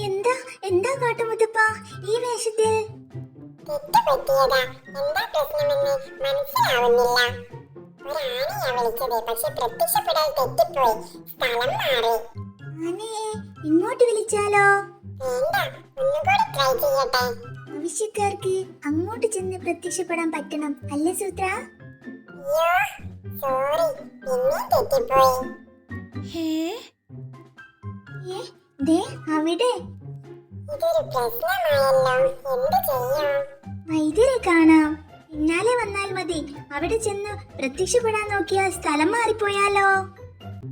എന്താ? എന്താ കാട്ടുമുത്തപ്പ ഈ വേഷത്തിൽ? ഇങ്ങോട്ട് വിളിച്ചാലോ? ആവശ്യക്കാർക്ക് അങ്ങോട്ട് ചെന്ന് പ്രത്യക്ഷപ്പെടാൻ പറ്റണം അല്ലേ സൂത്ര? സോറി തെറ്റിപ്പോയി. ഏ ദേ അവിടെ. ഇതൊരു പ്രശ്നമായല്ലോ. എന്ത് ചെയ്യും? വൈദ്യരെ കാണാം. പിന്നാലെ വന്നാൽ മതി. അവിടെ ചെന്ന് പ്രത്യക്ഷപ്പെടാൻ നോക്കിയ സ്ഥലം മാറിപ്പോയാലോ?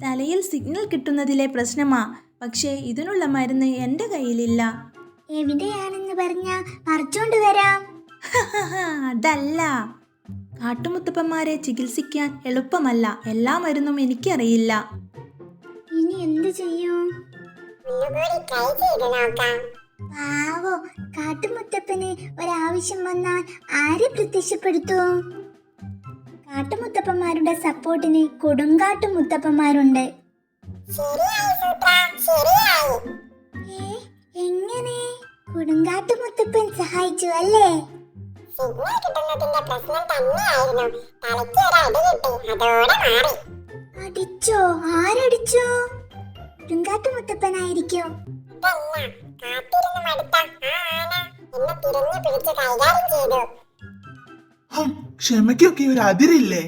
തലയിൽ സിഗ്നൽ കിട്ടുന്നതിലെ പ്രശ്നമാ. പക്ഷേ ഇതിനുള്ള മരുന്ന് എന്റെ കയ്യിലില്ല. എവിടെയാണെന്ന് പറഞ്ഞ പറിച്ചോണ്ട് വരാം. അതല്ല. കാട്ടുമുത്തപ്പന്മാരെ ചികിത്സിക്കാൻ എളുപ്പമല്ല. എല്ലാ മരുന്നും എനിക്കറിയില്ല. ഇനി എന്ത് ചെയ്യും? പാവോ കാട്ടുമുത്തപ്പന് ഒരാവശ്യം വന്നാൽ ആരെ പ്രത്യക്ഷപ്പെടുത്തും? കാട്ടുമുത്തപ്പന്മാരുടെ സപ്പോർട്ടിന് കൊടുങ്കാട്ടു മുത്തപ്പന്മാരുണ്ട് എങ്ങനെ? കൊടുങ്കാട്ടു മുത്തപ്പൻ സഹായിച്ചു അല്ലേ? സിഗ്നൽ കിട്ടുന്നതിന്റെ പ്രശ്നം തന്നെയായിരുന്നു. തലയ്ക്ക് ഒരു അടി കിട്ടി. അതോടെ മാറി. അടിച്ചോ? ആരടിച്ചോ? കൊടുങ്കാട്ടുമുത്തപ്പനായിരിക്കും ഇതല്ല കാത്തിരുന്ന് മടുത്ത ആ ആന എന്നെ തിരഞ്ഞു പിടിച്ച് കൈകാര്യം ചെയ്തു. ഹം, ക്ഷമയ്ക്കൊക്കെ ഒരു അതിരില്ലേ?